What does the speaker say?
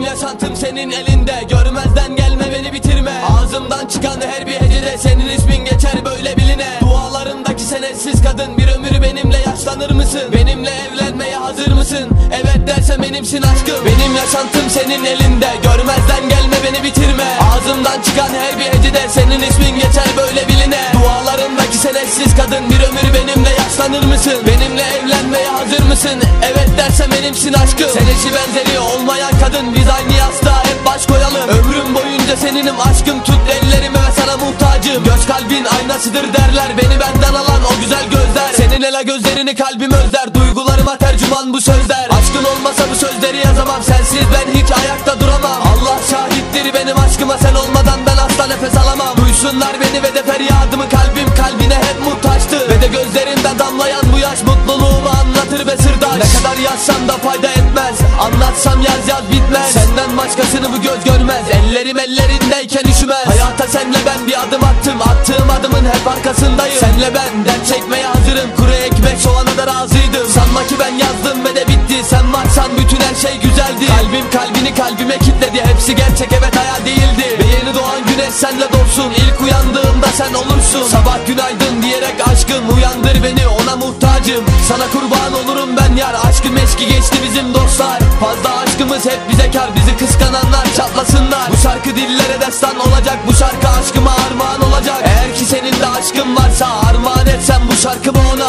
Benim yaşantım senin elinde Görmezden gelme beni bitirme Ağzımdan çıkan her bir hecede Senin ismin geçer böyle biline Dualarımdaki senetsiz kadın Bir ömür benimle yaşlanır mısın? Benimle evlenmeye hazır mısın? Evet derse benimsin aşkım Benim yaşantım senin elinde Görmezden gelme beni bitirme Ağzımdan çıkan her bir hecede Senin ismin geçer böyle biline Dualarımdaki senetsiz kadın Bir ömür benimle yaşlanır mısın? Benimle evlenmeye hazır mısın? Evet derse benimsin aşkım Sen eşi benzeri olmayan kadın Biz aynı yastığa hep baş koyalım. Ömrüm boyunca seninim aşkım Tut ellerimi ve sana muhtacım. Göz kalbin aynasıdır derler Beni benden alan o güzel gözler. Senin ela gözlerini kalbim özler Duygularıma tercüman bu sözler. Aşkın olmasa bu sözleri yazamam Sensiz ben hiç ayakta duramam. Allah şahittir benim aşkıma Sen olmadan ben asla nefes alamam. Duysunlar beni ve de feryadımı Kalbim kalbine hep muhtaçtı Ve de gözlerinden damlayan bu yaş Mutluluğumu anlatır Ne kadar yazsam da fayda etmez. Anlatsam yaz yaz bitmez. Senden başkasını bu göz görmez. Ellerim ellerindeyken üşümez. Hayata senle ben bir adım attım. Attığım adımın hep arkasındayım. Senle ben dert çekmeye hazırım. Kuru ekmek soğana da razıydım. Sanma ki ben yazdım ve de bitti. Sen varsan bütün her şey güzeldi. Kalbim kalbini kalbime kilitledi Hepsi gerçek evet hayal değildi. Ve yeni doğan güneş senle dolsun. İlk uyandığımda sen olursun. Sabah günaydın diyerek aşkım Uyandır beni. Ona muhtacım Sana kurban olurum ben yar. Aşkım eski geçti bizim dostlar. Fazla aşkımız hep bize kar. Bizi kıskananlar çatlasınlar. Bu şarkı dillere destan olacak. Bu şarkı aşkıma armağan olacak. Eğer ki senin de aşkın varsa Armağan etsem bu şarkımı ona